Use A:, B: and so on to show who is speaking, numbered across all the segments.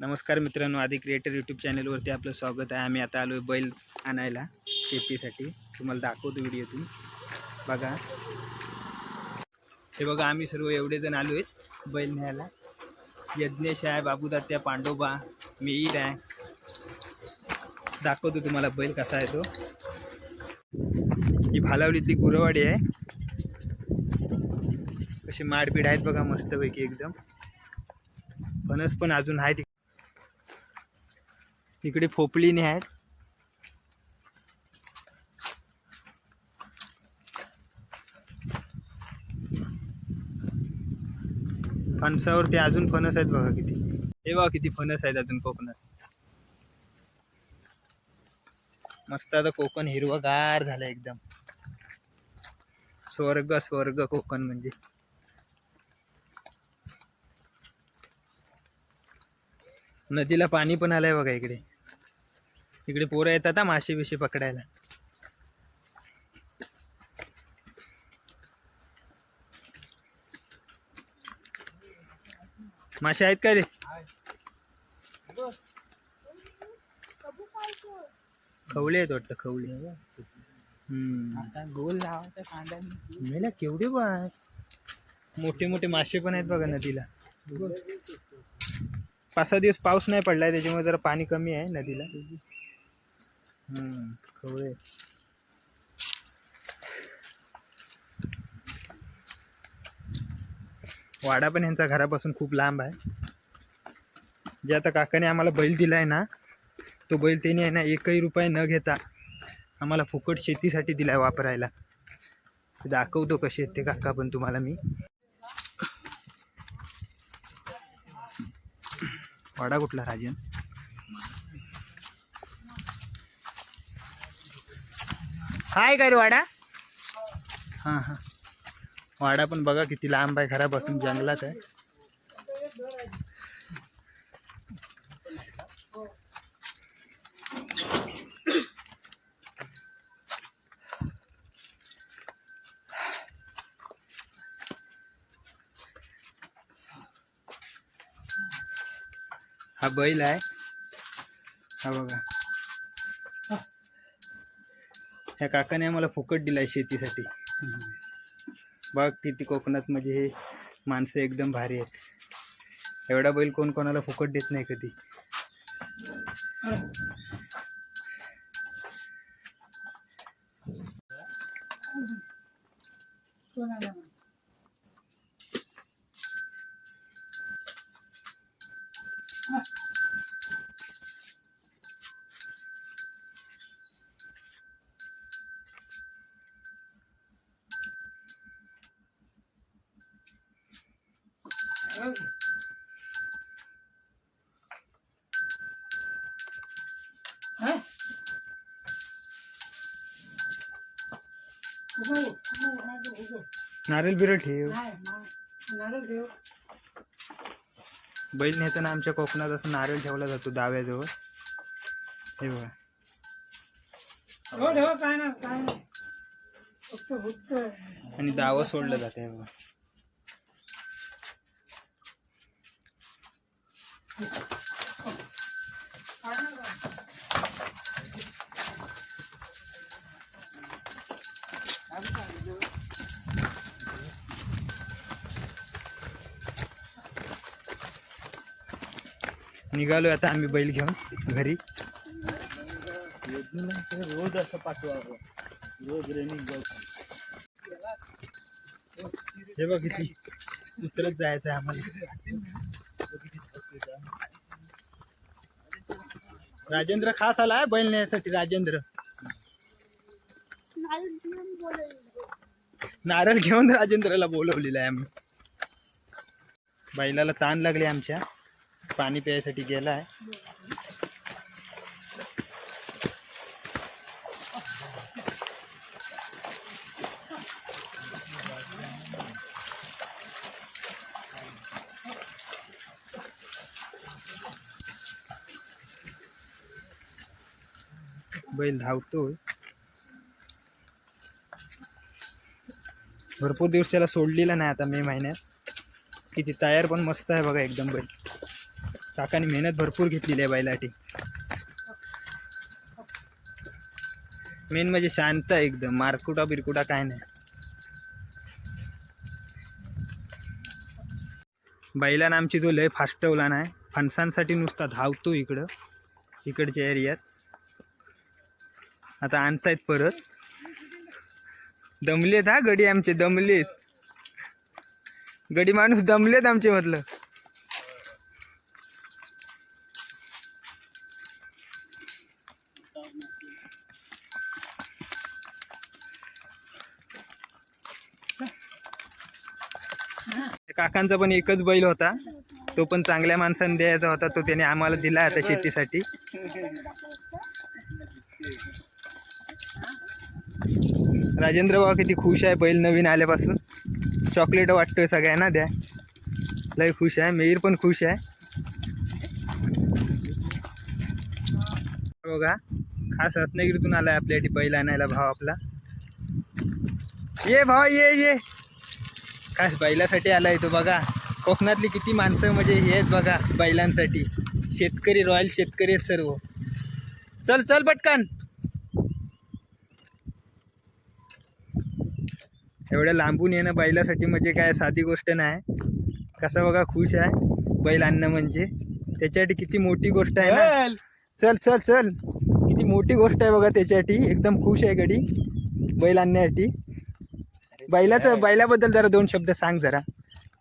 A: नमस्कार मित्रांनो आधी क्रिएटर यूट्यूब चॅनलवरती आपलं स्वागत आहे. आम्ही आता आलो आहे बैल आणायला शेतीसाठी. तुम्हाला दाखवतो व्हिडिओतून. बघा. हे बघा आम्ही सर्व एवढे जण आलो आहेत बैल न्यायला. यज्ञेश आहे बाबूदात्या पांडोबा मी ईद आहे. दाखवतो तुम्हाला बैल कसा आहे तो. ही भालावलीतली गुरवाडी आहे. कशी माडपीड आहेत बघा मस्तपैकी एकदम. फणस पण अजून आहेत. इकडे फोपलीने आहेत. फणसावरती अजून फणस आहेत बघा किती. हे बघा किती फणस आहेत अजून कोकणात. मस्त आता कोकण हिरवगार झालं एकदम. स्वर्ग स्वर्ग कोकण म्हणजे. नदीला पाणी पण आलंय बघा इकडे. इकडे पोरं येतात हा मासे बिशे पकडायला. मासे आहेत का रे? खवळे आहेत वाटतं खवळे.
B: आता गोल लावायचा
A: मेला केवढे बाय मोठे मोठे मासे पण आहेत बघा नदीला. पाच सहा दिवस पाऊस नाही पडलाय त्याच्यामुळे जरा पाणी कमी आहे नदीला. हम्म खवळे. वाडा पण यांचा घरापासून खूप लांब आहे. जे आता काकाने आम्हाला बैल दिलाय ना तो बैल त्यांनी आहे ना एकही रुपये न घेता आम्हाला फुकट शेतीसाठी दिलाय वापरायला. दाखवतो कसे आहेत ते काका पण तुम्हाला मी. वाडा कुठला राजन? हाय काय रे वाडा? हां हां. वाडा पण बघा किती लांब आहे घरापासून जंगलात आहे. हा बैल आहे. हा बघा. ह्या काकाने आम्हाला फुकट दिलाय शेतीसाठी. बघ किती कोकणात म्हणजे हे माणसं एकदम भारी आहेत. एवढा बैल कोण कोणाला फुकट देत नाही कधी. नारळ बिरळ ठेव. बैल नेताना आमच्या कोकणात असं नारळ ठेवला जातो दाव्याजवळ. हे बघा.
B: काय ना काय
A: आणि दावं सोडलं जाते हे बघा. निघालो आता आम्ही बैल घेऊन घरी.
B: रोज असं पाठवा रोज रेनिंग
A: हे बघ किती उतरत जायचं आहे आम्हाला. राजेंद्र खास आलाय बैल न्यायसाठी राजेंद्र. नारळ घेऊन राजेंद्रला बोलवलेला आहे आम्ही. बैलाला ताण लागले आमच्या. पाणी प्यायसाठी गेला आहे. बैल धावतोय. भरपूर दिवस त्याला सोडलेला नाही आता मे महिन्यात. किती तयार पण मस्त आहे बघा एकदम बैल. काकाने मेहनत भरपूर घेतलेली आहे बैलासाठी मेन म्हणजे शांत आहे एकदम मारकुटा बिरकुटा काय नाही. बैलानं आमची जो लय फास्टवला नाही फणसांसाठी नुसता धावतो इकडं इकडच्या एरियात आता आणतायत परत. दमलेत हा गडी आमचे दमलेत. गडी माणूस दमलेत आमचे म्हटलं काकांचा पण एकच बैल होता. तो पण चांगल्या माणसाने द्यायचा होता. तो त्याने आम्हाला दिला आता शेतीसाठी. राजेंद्र बाबा किती खुश आहे बैल नवीन आल्यापासून. चॉकलेट वाटतोय सगळ्यांना द्या. लय खुश आहे. मेहीर पण खुश आहे. बघा खास रत्नागिरीतून आलाय आपल्यासाठी बैल आणायला भाव आपला. ये भाऊ ये ये. खास बैलासाठी आलाय तो बघा. कोकणातली किती माणसं म्हणजे हे आहेत बघा बैलांसाठी. शेतकरी रॉयल शेतकरी आहेत सर्व. चल चल पटकन. एवढ्या लांबून येणं बैलासाठी म्हणजे काय साधी गोष्ट नाही. कसा बघा खुश आहे बैल आणणं म्हणजे. त्याच्यासाठी किती मोठी गोष्ट आहे ना. चल चल चल. किती मोठी गोष्ट आहे बघा त्याच्यासाठी. एकदम खुश आहे गडी. बैल आणण्यासाठी. बैलाचं बैलाबद्दल जरा दोन शब्द सांग जरा.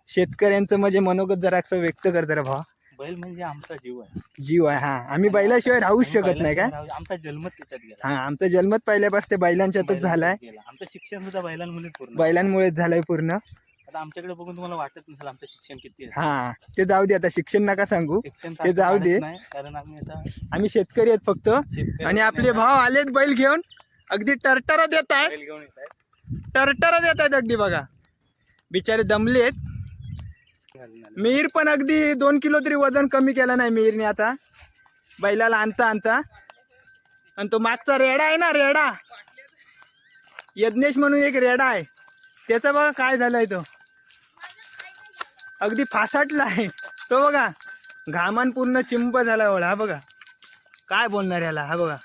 A: शेतकऱ्यांचं म्हणजे मनोगत जरा असं व्यक्त कर जरा भावा.
B: बैल म्हणजे आमचा जीव आहे.
A: जीव आहे हा. आम्ही बैलाशिवाय राहूच शकत नाही काय?
B: बैलाशिवाय आमचा जन्मच त्याच्यात गेला.
A: हा आमचा जन्मच पहिल्यापासून ते बैलांच्यातच झालाय.
B: गेला. आमचं शिक्षण सुद्धा बैलांमुळे पूर्ण
A: बैलांमुळेच झालाय पूर्ण.
B: आता आमच्याकडे बघून तुम्हाला वाटत नसेल आमचं शिक्षण किती आहे.
A: हा ते जाऊ दे आता शिक्षण नका सांगू.
B: शिक्षण
A: ते जाऊ
B: वाढत
A: दे.
B: नाही, कारण आम्ही आता
A: आम्ही शेतकरी आहेत फक्त.
B: शेतकरी
A: आणि आपले भाव आलेत बैल घेऊन. अगदी टरटरा देत आहेत.
B: बैल घेऊन येत आहेत.
A: टरटरच येत आहेत अगदी बघा. बिचारे दमले
B: आहेत मीर
A: मिहीर पण अगदी दोन किलो तरी वजन कमी केलं नाही मिहीरने आता. बैलाला आणता आणता. आणि तो मागचा रेडा आहे ना रेडा. यज्ञेश म्हणून एक रेडा आहे. त्याचा बघा काय झालाय तो. अगदी फासाटला आहे. तो बघा घामान पूर्ण चिंप झाला एवढा हा बघा. काय बोलणार याला हा बघा.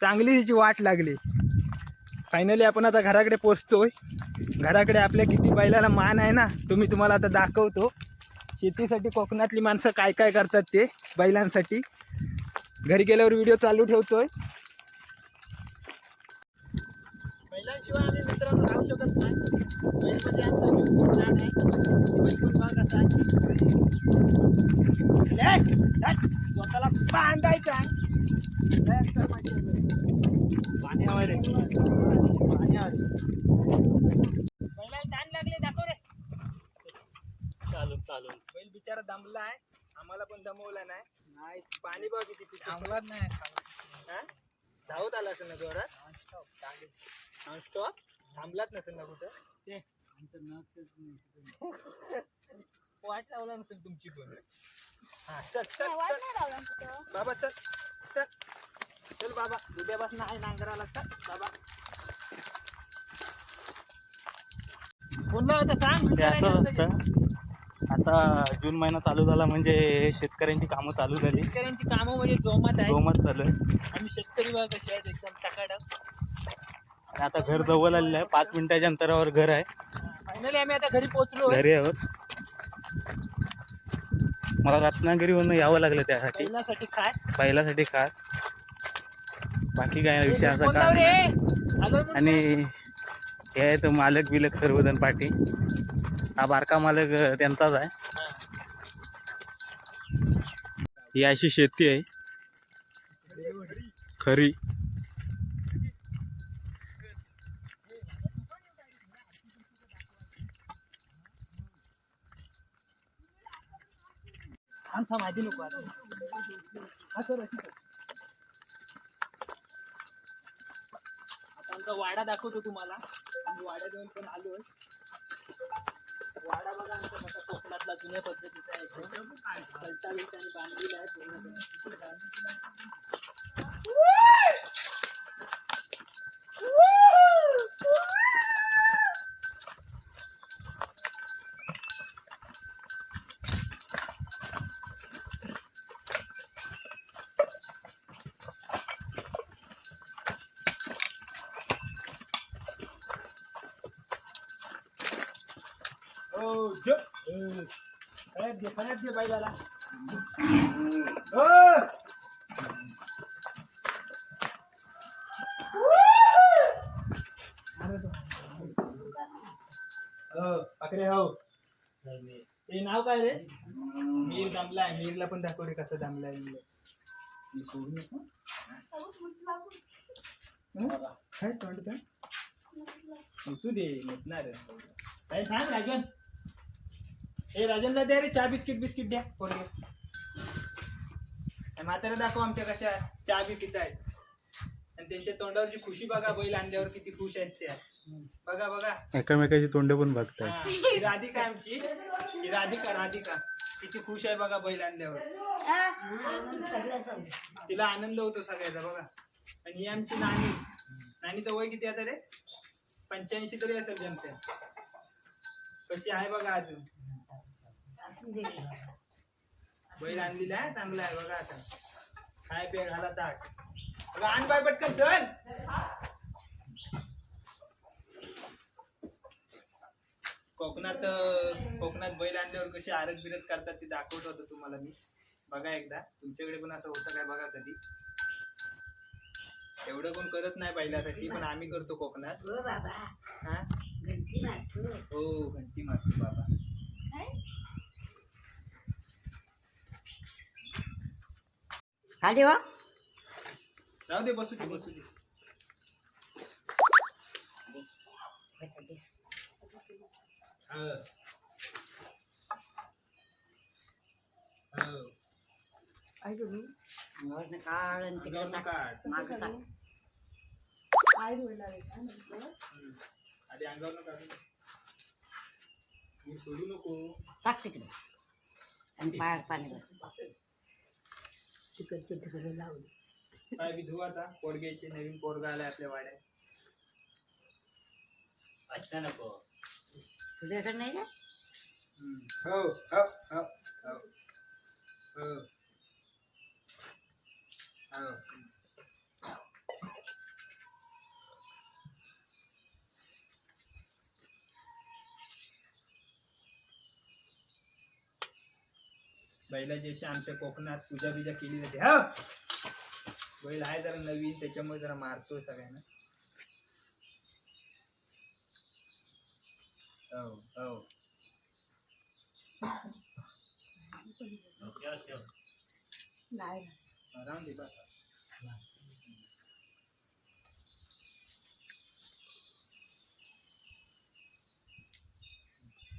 A: चांगली तिची वाट लागली. फायनली आपण आता घराकडे पोचतोय. घराकडे आपल्या किती बैलाला मान आहे ना तो मी तुम्हाला आता दाखवतो. शेतीसाठी कोकणातली माणसं काय काय करतात ते बैलांसाठी. घरी गेल्यावर व्हिडिओ चालू ठेवतोय. बैलांशिवाय आम्ही मित्रांनो राहू शकत नाही. म्हणजे आमचा जीव जान आहे. बैल पण बघा कसा आहे. ले, धत, स्वतःला बांधायचा आहे. लय अक्कल माहिती आहे बैल.
B: पाणी हवंय रे
A: पाणी आलं. बैलाला ताण लागले दाखव रे
B: चालून चालून
A: बैल बिचारा दमला आहे. आम्हाला पण दमवला नाही. नाही. पाणी बघ किती पितो
B: नाही.
A: हा? धावत आला असेल ना जोरात? स्टॉप थांबलाच नसेल ना कुठं? वाट लावला नसेल तुमची पण. हा चल चल चल. बाबा चल चल. चल बाबा उद्यापासून आहे नांगराला चल बाबा. बोलला होता सांग.
B: ते असं असतं. आता जून महिना चालू झाला म्हणजे शेतकऱ्यांची कामं चालू झाली.
A: शेतकऱ्यांची कामं म्हणजे जोमात आहे
B: जोमत चालू आहे
A: आम्ही शेतकरी बघा कसे आहेत एकदम टकाडक
B: आणि आता घर जवळ आलेलं आहे. पाच मिनिटाच्या अंतरावर घर आहे.
A: फायनली आम्ही आता घरी पोहोचलो.
B: घरी आहोत. मला रत्नागिरीवरून यावं लागलं त्यासाठी.
A: बैलासाठी काय
B: बैलासाठी खास. बाकी काय विषय असा
A: म्हणून
B: आणि हे आहे तो मालक बिलक सर्वजण पाठी. हा बारका मालक त्यांचाच आहे ही अशी शेती आहे खरी
A: माहिती नको आता. आमचा वाडा दाखवतो तुम्हाला आम्ही देऊन पण आलोय वाडा बघा आमचा कसा कोकणातला जुन्या पद्धतीचा आहे एकदम. कलता बांधलेला आहे पूर्ण जो. अं, फळ्यात घे फळ्यात बैलाला ओ! पाकरे हो। ते नाव काय रे? मीर दमलाय मीरला पण दाखव रे कसं दमलाय मी सोडू नको काय तोंड काय तू दे नेतणार काय सांग राजन. ए राजनला द्या रे चहा बिस्किट बिस्किट द्या आणि म्हातारा दाखव आमच्या कशा चहा बी पितायत आणि त्यांच्या तोंडावरची खुशी बघा बैल आणल्यावर किती खुश आहेत त्या बघा बघा.
B: एकमेकाची तोंड पण बघताय
A: हा, ही राधिका आमची. ही राधिका राधिका. किती खुश आहे बघा बैल आणल्यावर. तिला आनंद होतो सगळ्याचा बघा. आणि ही आमची नानी. नानीचं वय किती आता रे? पंच्याऐंशी तरी असेल जमते कशी आहे बघा अजून. बैल आणलेला आहे चांगला आहे बघा आता. खाय पे घाला ताट. बघा आण बाय पटकन चल. कोकणात कोकणात बैल आणल्यावर कशी आरत बिरत करतात ते दाखवत होतो तुम्हाला मी. बघा एकदा. तुमच्याकडे पण असं होतं काय बघा कधी? एवढं कोण करत नाही बैलासाठी पण आम्ही करतो कोकणात.
C: हो बाबा.
A: हा?
C: घंटी मारतो.
A: हो घंटी मारतो बाबा.
C: खाली वा
A: राहू दे बसू दे बसू दे हा. हो.
C: वरनं काढ आणि तिकडे
A: अंगावरून
C: टाक
A: काढ.
C: मागं टाक
A: हम्म. आधी अंगावर काढून दे. मी सोडू नको
C: टाक तिकडे आणि पायात पाणी तिकडचे तिकडे लावून
A: काय बी धुवा आता पोरग्याचे नवीन पोरगा आलाय आपल्या वाड्यात. अच्छा नको.
C: तुझ्याकडे नाही का
A: हम्म. हो हो हो हो. हो. बैलाची अशी आमच्या कोकणात पूजा बिजा केली जाते. हा! बैल आहे जरा नवीन त्याच्यामुळे जरा मारतोय सगळ्यांना. हो हो राहून दे बस.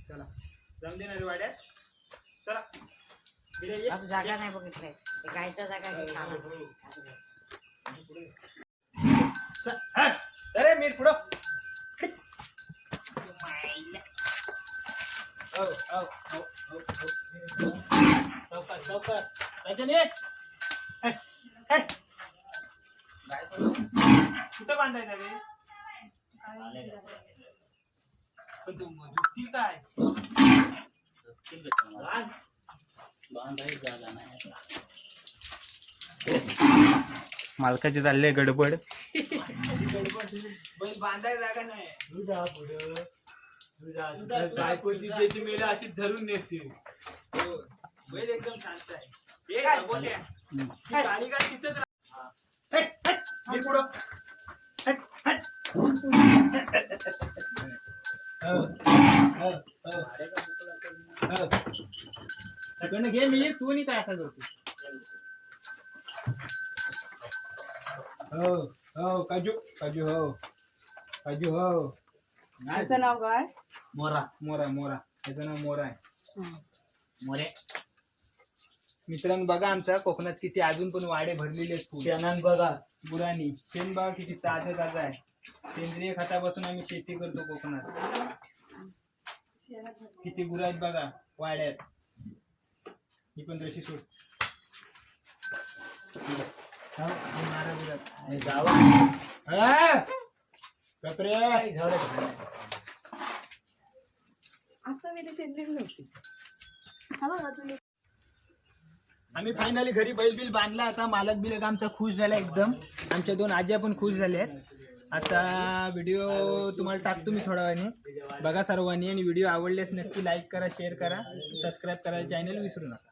A: चला. जाऊन दे ना रे वाड्यात.
C: बाबा जागा नाही बघितलंय ते गायचा जागा
A: हा. अरे मीठ पुढं. हो, हो, हो, हो, हो. सावकाश, सावकाश. राजन, ये. हट, हट. कुठं बांधायचं रे पण तू झुकतील काय
B: मालकाची चालली गडबड.
D: अशी धरून नेते
A: बैल एकदम शांत आहे. घे मी तू नाही काय असं करतो हो हो काजू काजू हो काजू हो.
E: त्याचं नाव काय?
A: मोरा. मोरा मोरा. त्याचं नाव मोरा आहे. मोरे. मित्रांनो बघा आमचा कोकणात किती अजून पण वाडे भरलेले आहेत फुल.
D: शेणान बघा.
A: गुरांनी शेण बघा किती ताजं ताजं आहे. सेंद्रिय खतापासून आम्ही शेती करतो कोकणात. किती गुरं आहेत बघा वाड्यात. ही पण तशी सोड. हो,
E: आता नव्हती हा बघा तुम्ही
A: आम्ही फायनली घरी बैल बिल बांधला. आता मालक बिलक आमचा खुश झाला एकदम. आमच्या दोन आज्या पण खुश झाल्या आहेत. आता व्हिडिओ तुम्हाला टाकतो मी थोड्या वेळाने बघा सर्वांनी आणि व्हिडिओ आवडल्यास नक्की लाईक करा शेअर करा सबस्क्राईब करा चॅनल विसरू नका.